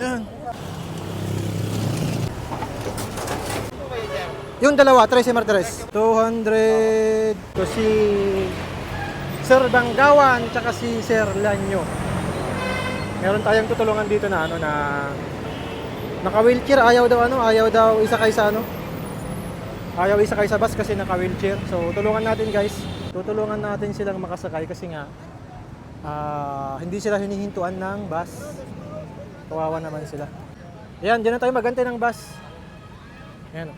Ayan. Yung dalawa, Tracy Martirez. 200 to si Sir Danggawan tsaka si Sir Lanyo. Meron tayong tutulungan dito na ano na naka-wheelchair, ayaw daw ano, ayaw daw isa kay sa ano. Ayaw isa kay sa bus kasi naka-wheelchair. So tulungan natin guys. Tutulungan natin silang makasakay kasi nga ah, hindi sila hinihintuan ng bus. Kawawa naman sila. Ayan, dyan na tayo magantay ng bus. Ayan.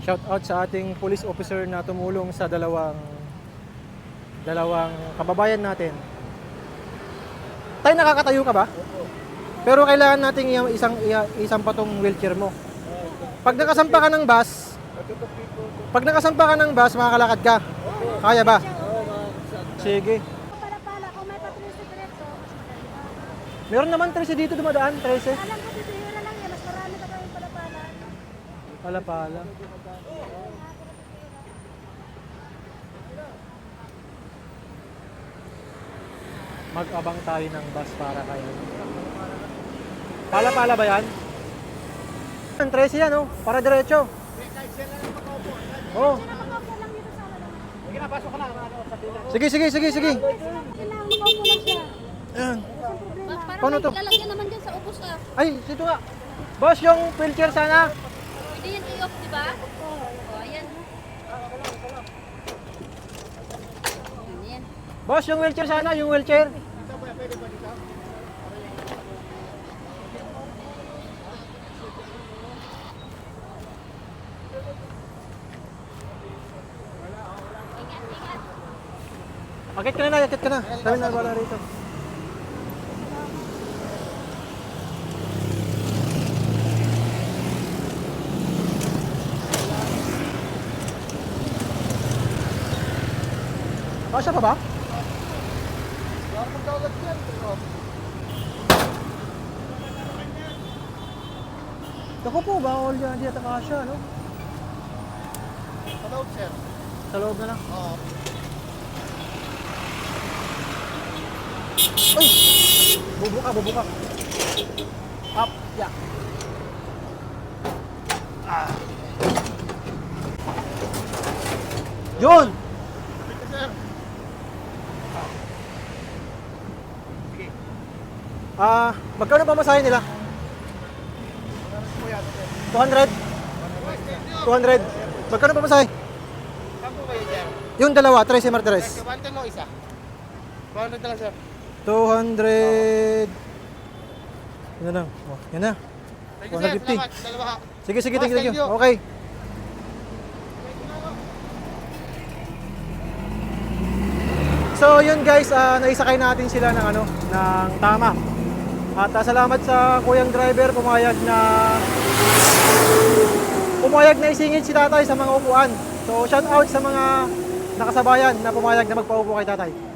Shout out sa ating police officer na tumulong sa dalawang dalawang kababayan natin. Tay, nakakatayo ka ba? Pero kailangan nating isang isang patong wheelchair mo. Pag nakasampa ka ng bus, pag nakasampa ka ng bus, makakalakad ka. Kaya ba? Sige. Pala-pala, kung may patrisi diretso, mas maganda. Meron naman 13 dito dumadaan, 13. Alam ko dito yun na lang yan, mas marami na kayong pala-pala. Pala pala. Mag-abang tayo ng bus para kayo. Pala pala ba yan? Ang 13 yan oh, para diretso. Oh. Sige, sige, sige, sige. Kailangan makaupo lang siya. Ayan. Parang Paano may to? lalagyan naman dyan sa ubos ah. Ay, dito nga. Boss, yung wheelchair sana. Pwede yan i-off, di ba? Oo. Oh, ayan. Ayan. Boss, yung wheelchair sana, yung wheelchair. Akit ka na na, akit ka na. Kami na wala rito. Kasya pa ba? Ako po, bawal yan. Di ata kasya, no? Sa loob, sir. Sa loob na lang. Oo. Uy! Bubuka, bubuka. Up, yeah. Ah. Yun! Ah, magkano pa masahe nila? Ano yan, sir? 200? 200? Magkano pa masahe? Saan po kayo, sir? Yung dalawa, Tracy Martirez. Sir, Wanted mo isa. 200 na lang, sir. 200... Yan na lang. Oh, yan na. Thank you, sir. 150. Salamat. Dalawa. Sige, sige, Boss, thank you, thank you. Okay. So yun guys, ah, naisakay natin sila ng ano, ng tama. At ah, salamat sa kuyang driver pumayag na pumayag na isingit si tatay sa mga upuan. So shout out sa mga nakasabayan na pumayag na magpaupo kay tatay.